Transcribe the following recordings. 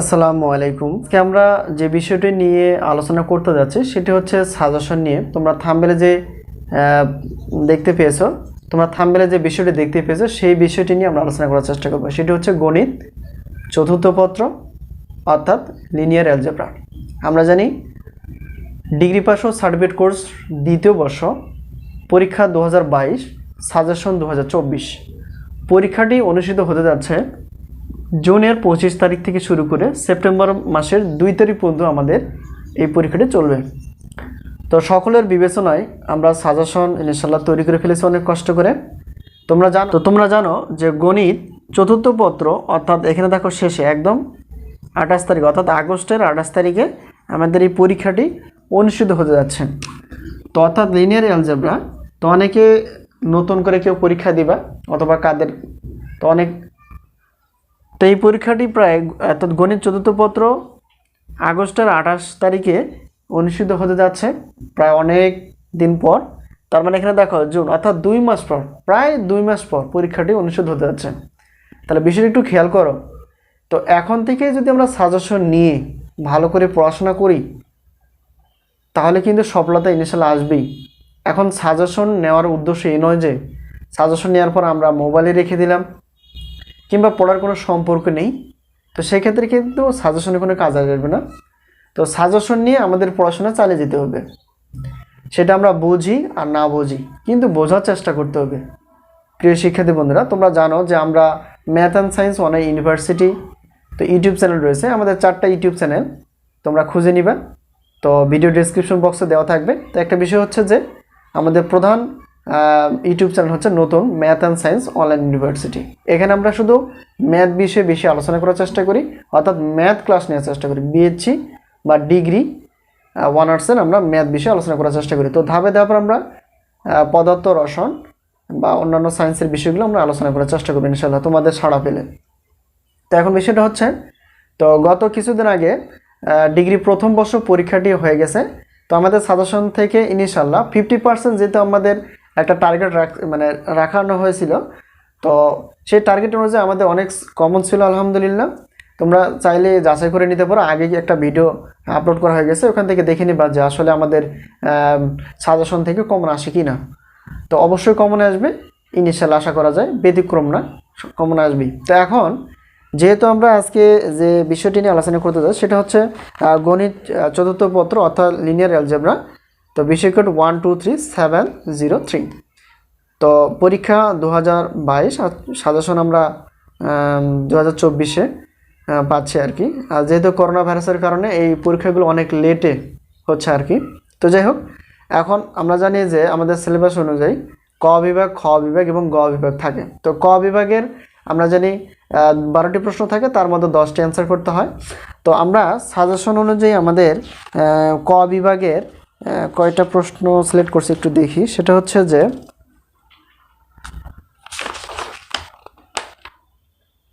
আসসালামু আলাইকুম। আজকে আমরা যে বিষয়টি নিয়ে আলোচনা করতে যাচ্ছি, সেটি হচ্ছে সাজেশন নিয়ে। তোমরা থাম্বেলে যে দেখতে পেয়েছ, তোমরা থাম্বেলে যে বিষয়টি দেখতে পেয়েছ, সেই বিষয়টি নিয়ে আমরা আলোচনা করার চেষ্টা করব। সেটি হচ্ছে গণিত, চতুর্থ পত্র, অর্থাৎ লিনিয়ার অ্যালজেব্রা আমরা জানি ডিগ্রি পাস ও সার্টিফিকেট কোর্স দ্বিতীয় বর্ষ, পরীক্ষা দু হাজার বাইশ, সাজেশন দু হাজার চব্বিশ। পরীক্ষাটি অনুষ্ঠিত হতে যাচ্ছে জুনের পঁচিশ তারিখ থেকে শুরু করে সেপ্টেম্বর মাসের দুই তারিখ পর্যন্ত আমাদের এই পরীক্ষাটি চলবে। তো সকলের বিবেচনায় আমরা সাজেশন ইনশাল্লাহ তৈরি করে ফেলেছি অনেক কষ্ট করে। তোমরা জানো, তো তোমরা জানো যে গণিত চতুর্থ পত্র অর্থাৎ এখানে দেখো শেষে একদম আঠাশ তারিখ অর্থাৎ আগস্টের আঠাশ তারিখে আমাদের এই পরীক্ষাটি অনুষ্ঠিত হতে যাচ্ছে। তো অর্থাৎ লিনিয়ার অ্যালজেব্রা তো অনেকে নতুন করে কেউ পরীক্ষা দিবা অথবা কাদের, তো অনেক তো এই পরীক্ষাটি প্রায়, অর্থাৎ গণিত চতুর্থ পত্র আগস্টের আঠাশ তারিখে অনুষ্ঠিত হতে যাচ্ছে, প্রায় অনেক দিন পর। তার মানে এখানে দেখো, জুন, অর্থাৎ দুই মাস পর, প্রায় দুই মাস পর পরীক্ষাটি অনুষ্ঠিত হতে যাচ্ছে। তাহলে বিষয়টা একটু খেয়াল করো। তো এখন থেকে যদি আমরা সাজেশন নিয়ে ভালো করে পড়াশোনা করি, তাহলে কিন্তু সফলতা ইনিশিয়াল আসবেই। এখন সাজেশন নেওয়ার উদ্দেশ্য এই নয় যে সাজেশন নেওয়ার পর আমরা মোবাইলে রেখে দিলাম। কিংবা পড়ার কোনো সম্পর্ক নেই, তো সেক্ষেত্রে কিন্তু সাজেশনে কোনো কাজ আসবে না। তো সাজেশন নিয়ে আমাদের পড়াশোনা চালিয়ে যেতে হবে। সেটা আমরা বুঝি আর না বুঝি, কিন্তু বোঝার চেষ্টা করতে হবে। প্রিয় শিক্ষার্থী বন্ধুরা, তোমরা জানো যে আমরা math and science one university তো ইউটিউব চ্যানেল রয়েছে। আমাদের চারটা ইউটিউব চ্যানেল তোমরা খুঁজে নিবে। তো ভিডিও ডেসক্রিপশন বক্সে দেওয়া থাকবে। তো একটা বিষয় হচ্ছে যে, আমাদের প্রধান ইউটিউব চ্যানেল হচ্ছে নতুন math and science online university এখানে আমরা শুধু ম্যাথ বিষয়ে বেশি আলোচনা করার চেষ্টা করি, অর্থাৎ ম্যাথ ক্লাস নেওয়ার চেষ্টা করি। বিএসসি বা ডিগ্রি ওয়ান আর্টসের আমরা ম্যাথ বিষয়ে আলোচনা করার চেষ্টা করি। তো ধাপে ধাপে আমরা পদার্থ, রসায়ন বা অন্যান্য সায়েন্সের বিষয়গুলো আমরা আলোচনা করার চেষ্টা করব ইনশাল্লাহ তোমাদের সাড়া পেলে। তো এখন বিষয়টা হচ্ছে, তো গত কিছুদিন আগে ডিগ্রি প্রথম বর্ষ পরীক্ষাটি হয়ে গেছে। তো আমাদের সাজেশন থেকে ইনশাল্লাহ ফিফটি পার্সেন্ট যেহেতু আমাদের একটা টার্গেট রাখ মানে রাখানো হয়েছিল। তো সেই টার্গেট অনুযায়ী আমাদের অনেক কমন ছিল, আলহামদুলিল্লাহ। তোমরা চাইলে যাচাই করে নিতে পারো। আগে একটা ভিডিও আপলোড করা হয়ে গেছে, ওখান থেকে দেখে নিবা যে আসলে আমাদের সাজেশন থেকে কমন আসে কি না তো অবশ্যই কমন আসবে। ইনিশিয়াল আশা করা যায়। ব্যতিক্রম না কমন আসবেই। তো এখন, যেহেতু আমরা আজকে যে বিষয়টি নিয়ে আলোচনা করতে যাই সেটা হচ্ছে গণিত চতুর্থ পত্র অর্থাৎ লিনিয়ার অ্যালজেব্রা তো বিষয় code one, two, three, seven, zero, three. তো পরীক্ষা দু হাজার বাইশ সাজেশন আমরা দু হাজার চব্বিশে পাচ্ছি আর কি। আর যেহেতু করোনা ভাইরাসের কারণে এই পরীক্ষাগুলো অনেক লেটে হচ্ছে আর কি। তো যাই হোক, এখন আমরা জানি যে আমাদের সিলেবাস অনুযায়ী ক বিভাগ, খ বিভাগ এবং গ বিভাগ থাকে। তো ক বিভাগের আমরা জানি বারোটি প্রশ্ন থাকে, তার মধ্যে দশটি অ্যান্সার করতে হয়। তো আমরা সাজেশন অনুযায়ী আমাদের ক বিভাগের কয়টা প্রশ্ন সিলেক্ট করছি একটু দেখি। সেটা হচ্ছে যে,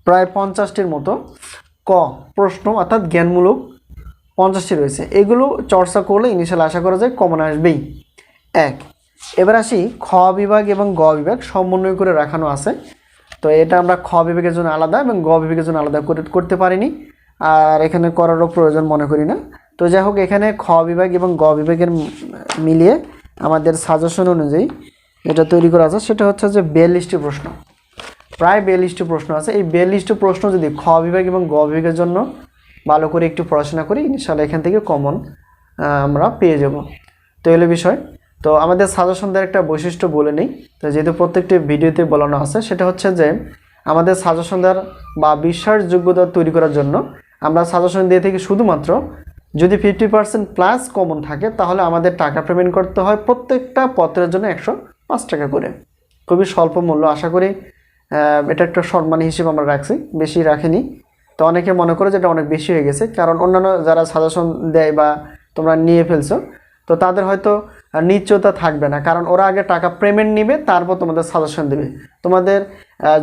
প্রায় পঞ্চাশটির মতো ক প্রশ্ন অর্থাৎ জ্ঞানমূলক পঞ্চাশটি রয়েছে। এগুলো চর্চা করলে ইনিশিয়াল আশা করা যায় কমন আসবেই। এক, এবার আসি খ বিভাগ এবং গ বিভাগ সমন্বয় করে রাখানো আছে। তো এটা আমরা খ বিভাগের জন্য আলাদা এবং গ বিভাগের জন্য আলাদা করে করতে পারিনি। আর এখানে করারও প্রয়োজন মনে করি না। তো যাই হোক, এখানে খ বিভাগ এবং গ বিভাগের মিলিয়ে আমাদের সাজেশন অনুযায়ী এটা তৈরি করা আছে। সেটা হচ্ছে যে বিয়াল্লিশটি প্রশ্ন। প্রায় বিয়াল্লিশটি প্রশ্ন আছে। এই বিয়াল্লিশটি প্রশ্ন যদি খ বিভাগ এবং গ বিভাগের জন্য ভালো করে একটু পড়াশোনা করি ইনশাল্লাহ এখান থেকে কমন আমরা পেয়ে যাব। তো এলো বিষয়। তো আমাদের সাজেশন দেওয়ার একটা বৈশিষ্ট্য বলে নিই। তো যেহেতু প্রত্যেকটি ভিডিওতে বলানো আছে, সেটা হচ্ছে যে আমাদের সাজেশন দেওয়ার বা বিশ্বাসযোগ্যতা তৈরি করার জন্য আমরা সাজেশন দিয়ে থাকি শুধুমাত্র যদি ফিফটি পার্সেন্ট প্লাস কমন থাকে, তাহলে আমাদের টাকা পেমেন্ট করতে হয় প্রত্যেকটা পত্রের জন্য একশো পাঁচ টাকা করে। খুবই স্বল্প মূল্য, আশা করি এটা একটা সম্মান হিসেবে আমরা রাখছি, বেশি রাখিনি। তো অনেকে মনে করে যে এটা অনেক বেশি হয়ে গেছে, কারণ অন্যান্য যারা সাজেশন দেয় বা তোমরা নিয়ে ফেলছো, তো তাদের হয়তো নিশ্চয়তা থাকবে না, কারণ ওরা আগে টাকা পেমেন্ট নিবে, তারপর তোমাদের সাজেশন দেবে। তোমাদের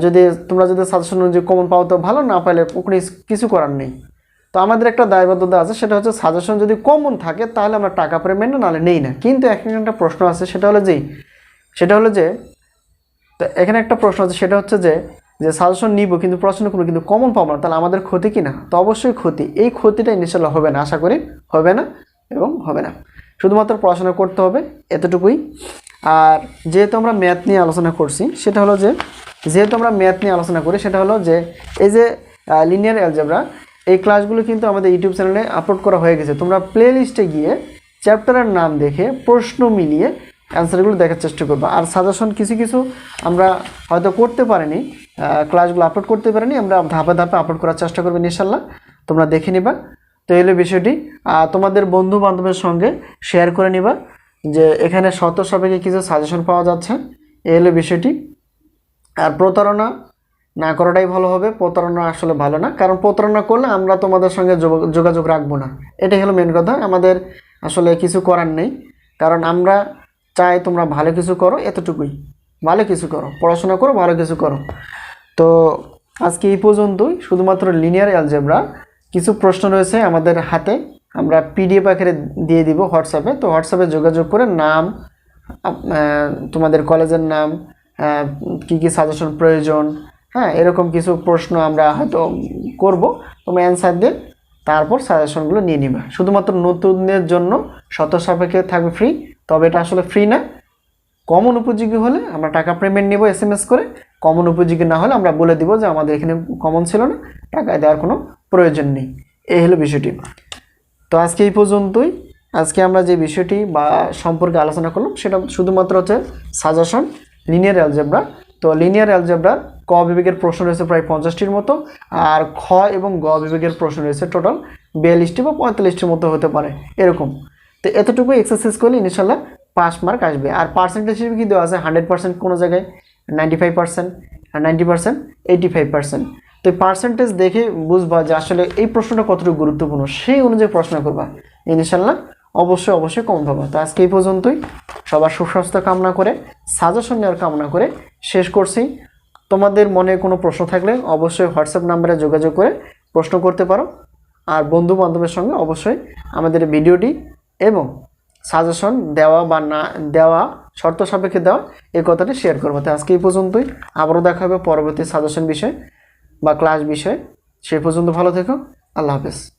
যদি তোমরা যদি সাজেশন অনুযায়ী কমন পাও তো ভালো, না পাইলে ওখানে কিছু করার নেই। তো আমাদের একটা দায়বদ্ধতা আছে, সেটা হচ্ছে সাজেশন যদি কমন থাকে, তাহলে আমরা টাকা পেমেন্ট নাহলে নেই না। কিন্তু এখানে একটা প্রশ্ন আছে, সেটা হলো যে, সেটা হলো যে, তো এখানে একটা প্রশ্ন আছে, সেটা হচ্ছে যে যে সাজেশন নিব কিন্তু প্রশ্ন করব কিন্তু কমন পাবো না, তাহলে আমাদের ক্ষতি কি না? তো অবশ্যই ক্ষতি। এই ক্ষতিটা ইনশাল্লাহ হবে না, আশা করি। হবে না এবং হবে না। শুধুমাত্র পড়াশোনা করতে হবে, এতটুকুই। আর যেহেতু আমরা ম্যাথ নিয়ে আলোচনা করছি, সেটা হলো যে যেহেতু আমরা ম্যাথ নিয়ে আলোচনা করি, সেটা হলো যে এই যে লিনিয়ার অ্যালজেব্রা এই ক্লাসগুলো কিন্তু আমাদের ইউটিউব চ্যানেলে আপলোড করা হয়ে গেছে। তোমরা প্লে লিস্টে গিয়ে চ্যাপ্টারের নাম দেখে প্রশ্ন মিলিয়ে অ্যান্সারগুলো দেখার চেষ্টা করব। আর সাজেশন কিছু কিছু আমরা হয়তো করতে পারিনি ক্লাসগুলো আপলোড করতে পারিনি, আমরা ধাপে ধাপে আপলোড করার চেষ্টা করব ইনশাল্লাহ তোমরা দেখে নিবা। তো এলো বিষয়টি। তোমাদের বন্ধু বান্ধবের সঙ্গে শেয়ার করে নিবা যে এখানে শর্ত সাপেক্ষে কিছু সাজেশন পাওয়া যাচ্ছে। এই হলো বিষয়টি। আর প্রতারণা না করাটাই ভালো হবে, প্রতারণা আসলে ভালো না। কারণ প্রতারণা করলে আমরা তোমাদের সঙ্গে যোগ- যোগাযোগ রাখব না। এটাই হলো মেন কথা। আমাদের আসলে কিছু করার নেই। কারণ আমরা চাই তোমরা ভালো কিছু করো, এতটুকুই। ভালো কিছু করো। পড়াশোনা করো, ভালো কিছু করো। তো আজকে এই পর্যন্তই। শুধুমাত্র লিনিয়ার অ্যালজেব্রা কিছু প্রশ্ন রয়েছে আমাদের হাতে। আমরা পিডিএফ আকারে দিয়ে দিব হোয়াটসঅ্যাপে। তো হোয়াটসঅ্যাপে যোগাযোগ করে নাম তোমাদের কলেজের নাম কি কি সাজেশন প্রয়োজন? হ্যাঁ এরকম কিছু প্রশ্ন আমরা হয়তো করব। তোমরা অ্যান্সার দিয়ে তারপর সাজেশনগুলো নিয়ে নিবে। শুধুমাত্র নতুনদের জন্য শত সাপেক্ষে থাকবে ফ্রি তবে এটা আসলে ফ্রি না। কমন উপযোগী হলে আমরা টাকা পেমেন্ট নেব এস এম এস করে। কমন উপযোগী না হলে আমরা বলে দিব যে আমাদের এখানে কমন ছিল না, টাকা দেওয়ার কোনো প্রয়োজন নেই। এই হলো বিষয়টি। তো আজকে এই পর্যন্তই। আজকে আমরা যে বিষয়টি বা সম্পর্কে আলোচনা করলাম, সেটা শুধুমাত্র হচ্ছে সাজেশন লিনিয়ার অ্যালজেব্রা তো লিনিয়ার অ্যালজেব্রা ক বিভাগের প্রশ্ন রয়েছে প্রায় পঞ্চাশটির মতো, আর খ এবং গ বিভাগের প্রশ্ন রয়েছে টোটাল বিয়াল্লিশটি বা পঁয়তাল্লিশটির মতো হতে পারে, এরকম। তো এতটুকু এক্সারসাইজ করলে ইনশাল্লাহ পাস মার্ক আসবে। আর পার্সেন্টেজ হিসেবে কি দেওয়া আছে? হান্ড্রেড পার্সেন্ট কোনো জায়গায় ninety five percent ninety percent eighty five percent তো পার্সেন্টেজ দেখে বুঝবা যে আসলে এই প্রশ্নটা কতটুকু গুরুত্বপূর্ণ, সেই অনুযায়ী প্রশ্ন করবা। ইনশাল্লাহ অবশ্যই অবশ্যই কম পাবা তো আজকে এই পর্যন্তই। সবার সুস্বাস্থ্য কামনা করে, সাজেশন নেওয়ার কামনা করে শেষ করছি। তোমাদের মনে কোনো প্রশ্ন থাকলে অবশ্যই হোয়াটসঅ্যাপ নাম্বারে যোগাযোগ করে প্রশ্ন করতে পারো। আর বন্ধু বান্ধবের সঙ্গে অবশ্যই আমাদের ভিডিওটি এবং সাজেশন দেওয়া বা না, দেওয়া, শর্ত সাপেক্ষে দেওয়া এই কথাটি শেয়ার করব। তো আজকে এই পর্যন্তই। আবারও দেখা হবে পরবর্তী সাজেশন বিষয় বা ক্লাস বিষয়। সে পর্যন্ত ভালো থেকো। আল্লাহ হাফেজ।